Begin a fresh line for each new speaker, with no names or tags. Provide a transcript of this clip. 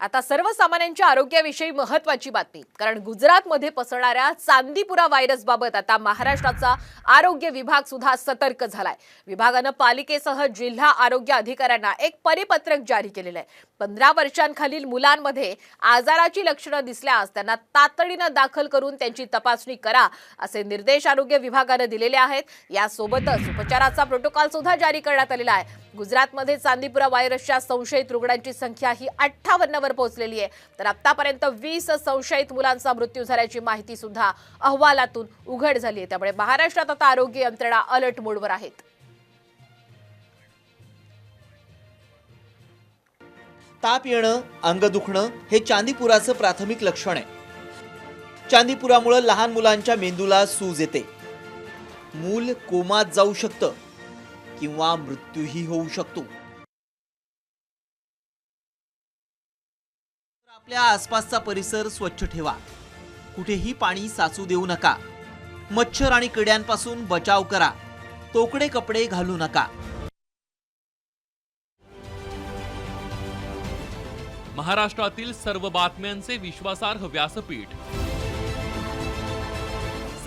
आता सर्वसामान्यांच्या आरोग्याविषयी महत्वाची बातमी. कारण गुजरातमध्ये पसरणाऱ्या चांदीपुरा व्हायरस बाबत आता महाराष्ट्राचा आरोग्य विभाग सुद्धा सतर्क झालाय. विभागानं पालिकेसह जिल्हा आरोग्य अधिकाऱ्यांना एक परिपत्रक जारी केलेलं आहे पंधरा वर्षांखालील मुलांमध्ये आजाराची लक्षणं दिसल्यास त्यांना तातडीनं दाखल करून त्यांची तपासणी करा असे निर्देश आरोग्य विभागानं दिलेले आहेत. यासोबतच उपचाराचा प्रोटोकॉल सुद्धा जारी करण्यात आलेला आहे. गुजरातमध्ये चांदीपुरा व्हायरसच्या संशयित रुग्णांची संख्या ही अठ्ठावन्नवर पोहोचलेली आहे. तर आतापर्यंत वीस संशयित मुलांचा मृत्यू झाल्याची माहिती सुद्धा अहवालातून उघड झाली आहे. त्यामुळे महाराष्ट्रात आता आरोग्य यंत्रणा अलर्ट मोडवर आहेत.
ताप येणं अंग दुखणं हे चांदीपुराचं प्राथमिक लक्षण आहे. चांदीपुरामुळं लहान मुलांच्या मेंदूला सूज येते. मूल कोमात जाऊ शकतं. किंवा मृत्यूही होऊ शकतो. आपल्या आसपासचा परिसर स्वच्छ ठेवा. कुठेही पाणी साचू देऊ नका. मच्छर आणि किड्यांपासून बचाव करा. तोकडे कपडे घालू नका.
महाराष्ट्रातील सर्व बातम्यांचे विश्वासार्ह व्यासपीठ.